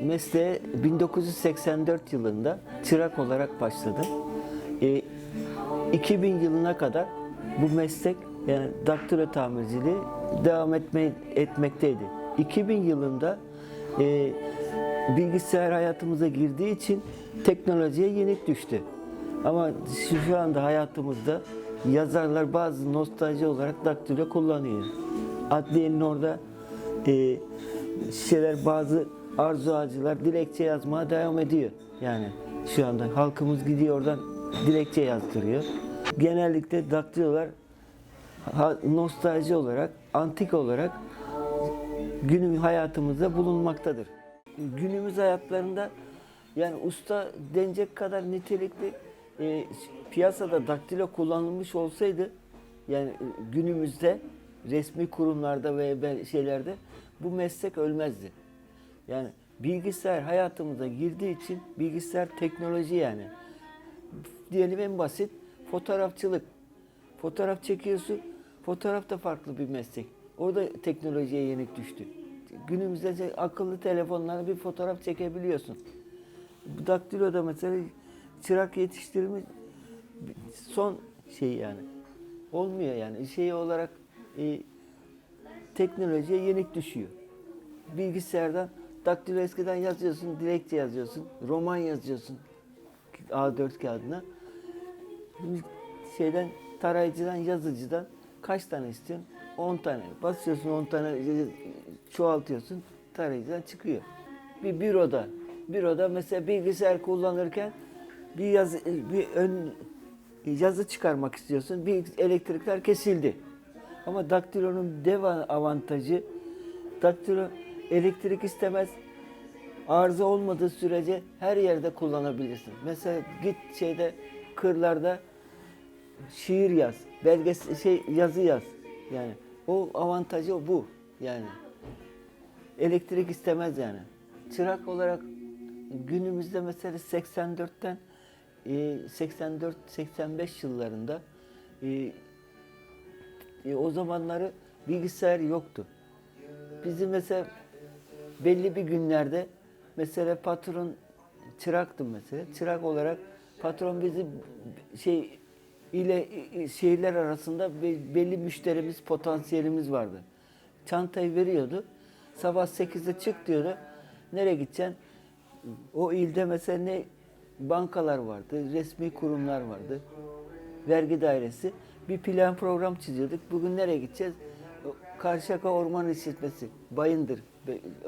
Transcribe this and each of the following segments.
mesleğe 1984 yılında çırak olarak başladım. E, 2000 yılına kadar bu meslek yani daktilo tamirciliği devam etme, etmekteydi. 2000 yılında e, bilgisayar hayatımıza girdiği için teknolojiye yenik düştü. Ama şu anda hayatımızda yazarlar bazı nostalji olarak daktilo kullanıyor. Adliyenin orada e, şeyler bazı arzu ağacılar dilekçe yazmaya devam ediyor. Yani şu anda halkımız gidiyor oradan dilekçe yazdırıyor. Genellikle daktilolar nostalji olarak, antik olarak günümüz hayatımızda bulunmaktadır. Günümüz hayatlarında yani usta denecek kadar nitelikli e, piyasada daktilo kullanılmış olsaydı yani günümüzde resmi kurumlarda ve şeylerde bu meslek ölmezdi. Yani bilgisayar hayatımıza girdiği için bilgisayar teknoloji yani. Diyelim en basit fotoğrafçılık. Fotoğraf çekiyorsun. Fotoğraf da farklı bir meslek. Orada teknolojiye yenik düştü. Günümüzde de akıllı telefonlarla bir fotoğraf çekebiliyorsun. Daktiloda mesela çırak yetiştirme son şey yani. Olmuyor yani. Şey olarak e, teknolojiye yenik düşüyor. Bilgisayardan daktilo eskiden yazıyorsun, dilekçe yazıyorsun, roman yazıyorsun A4 kağıdına. Şeyden tarayıcıdan, yazıcıdan kaç tane istiyorsun? 10 tane. Basıyorsun 10 tane çoğaltıyorsun. Tarayıcıdan çıkıyor. Bir büroda, büroda mesela bilgisayar kullanırken bir yazı bir ön yazı çıkarmak istiyorsun. Bir elektrikler kesildi. Ama daktilonun dev avantajı daktilo elektrik istemez. Arıza olmadığı sürece her yerde kullanabilirsin. Mesela git şeyde kırlarda şiir yaz, belges şey yazı yaz. Yani o avantajı bu yani. Elektrik istemez yani. Çırak olarak günümüzde mesela 84'ten 84-85 yıllarında e, e, o zamanları bilgisayar yoktu. Bizim mesela belli bir günlerde mesela patron çıraktım mesela. Çırak olarak patron bizi şey ile şehirler arasında be- belli müşterimiz, potansiyelimiz vardı. Çantayı veriyordu. Sabah 8'de çık diyordu. Nereye gideceksin? O ilde mesela ne bankalar vardı, resmi kurumlar vardı. Vergi dairesi. Bir plan program çiziyorduk. Bugün nereye gideceğiz? Karşıyaka Orman İşletmesi, Bayındır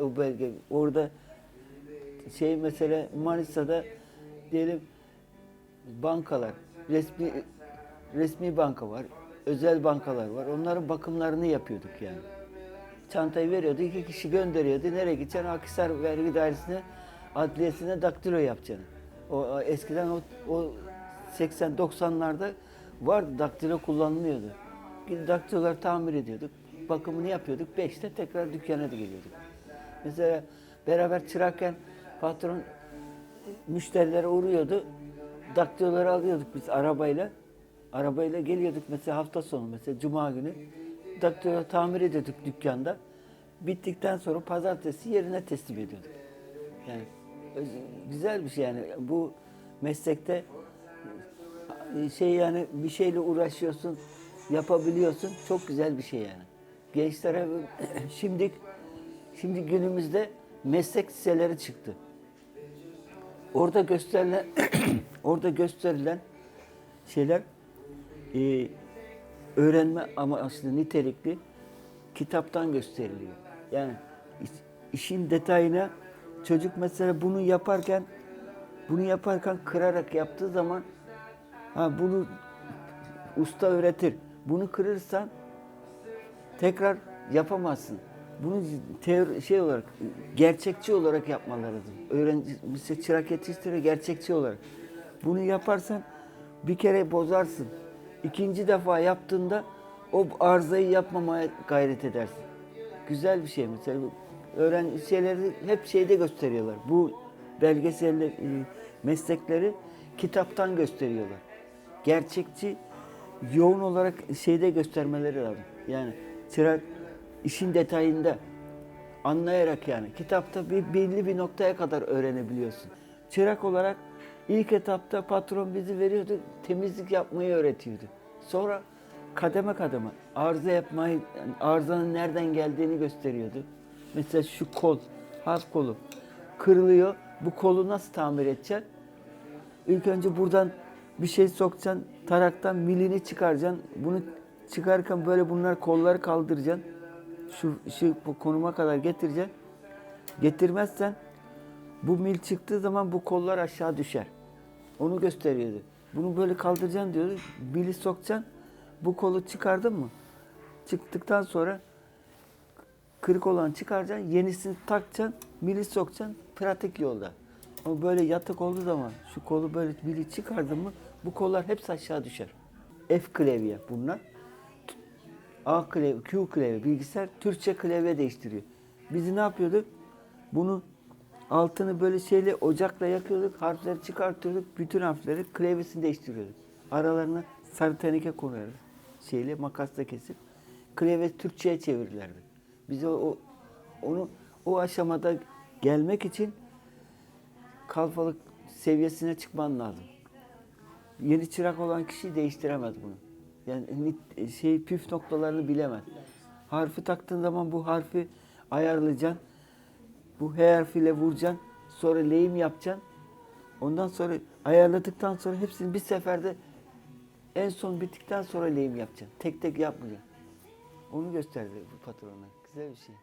o bölge. Orada şey mesela Manisa'da diyelim bankalar, resmi resmi banka var, özel bankalar var. Onların bakımlarını yapıyorduk yani. Çantayı veriyordu, iki kişi gönderiyordu. Nereye gideceksin? Akhisar Vergi Dairesi'ne, adliyesine daktilo yapacaksın. O, eskiden o, o 80-90'larda vardı, daktilo kullanılıyordu. Gidip daktiloları tamir ediyorduk, bakımını yapıyorduk. Beşte tekrar dükkana da geliyorduk. Mesela beraber çırakken patron müşterilere uğruyordu. Daktiloları alıyorduk biz arabayla. Arabayla geliyorduk mesela hafta sonu mesela cuma günü. Daktilo tamir ediyorduk dükkanda. Bittikten sonra pazartesi yerine teslim ediyorduk. Yani güzel bir şey yani bu meslekte e, şey yani bir şeyle uğraşıyorsun, yapabiliyorsun. Çok güzel bir şey yani. Gençlere şimdi şimdi günümüzde meslek liseleri çıktı. Orada gösterilen orada gösterilen şeyler e, öğrenme amaçlı nitelikli kitaptan gösteriliyor. Yani iş- işin detayına çocuk mesela bunu yaparken bunu yaparken kırarak yaptığı zaman ha bunu usta öğretir. Bunu kırırsan tekrar yapamazsın. Bunu teori, şey olarak, gerçekçi olarak yapman lazım. Öğrenci, mesela çırak yetiştiriyor gerçekçi olarak. Bunu yaparsan bir kere bozarsın. İkinci defa yaptığında o arızayı yapmamaya gayret edersin. Güzel bir şey mesela. Öğren şeyleri hep şeyde gösteriyorlar. Bu belgeseller, e, meslekleri kitaptan gösteriyorlar. Gerçekçi, yoğun olarak şeyde göstermeleri lazım. Yani çırak işin detayında anlayarak yani. Kitapta bir belli bir noktaya kadar öğrenebiliyorsun. Çırak olarak ilk etapta patron bizi veriyordu, temizlik yapmayı öğretiyordu. Sonra kademe kademe arıza yapmayı, yani arızanın nereden geldiğini gösteriyordu. Mesela şu kol, harf kolu kırılıyor. Bu kolu nasıl tamir edeceksin? İlk önce buradan bir şey sokacaksın, taraktan milini çıkaracaksın. Bunu çıkarken böyle bunlar kolları kaldıracaksın. Şu, şu bu konuma kadar getireceksin. Getirmezsen bu mil çıktığı zaman bu kollar aşağı düşer. Onu gösteriyordu. Bunu böyle kaldıracaksın diyordu. Mili sokacaksın. Bu kolu çıkardın mı? Çıktıktan sonra kırık olan çıkaracaksın, yenisini takacaksın, mili sokacaksın, pratik yolda. Ama böyle yatık olduğu zaman şu kolu böyle mili çıkardın mı bu kollar hepsi aşağı düşer. F klavye bunlar. A klavye, Q klavye, bilgisayar Türkçe klavye değiştiriyor. Biz ne yapıyorduk? Bunu altını böyle şeyle ocakla yakıyorduk, harfleri çıkartıyorduk, bütün harfleri klavyesini değiştiriyorduk. Aralarına sarı teneke koyuyorduk. Şeyle makasla kesip klavye Türkçe'ye çevirirlerdi. Biz o, o onu o aşamada gelmek için kalfalık seviyesine çıkman lazım. Yeni çırak olan kişi değiştiremez bunu. Yani şey püf noktalarını bilemez. Harfi taktığın zaman bu harfi ayarlayacaksın. Bu H harfiyle vuracaksın. Sonra lehim yapacaksın. Ondan sonra ayarladıktan sonra hepsini bir seferde en son bittikten sonra lehim yapacaksın. Tek tek yapmayacaksın. Onu gösterdi bu patronlar. Güzel bir şey.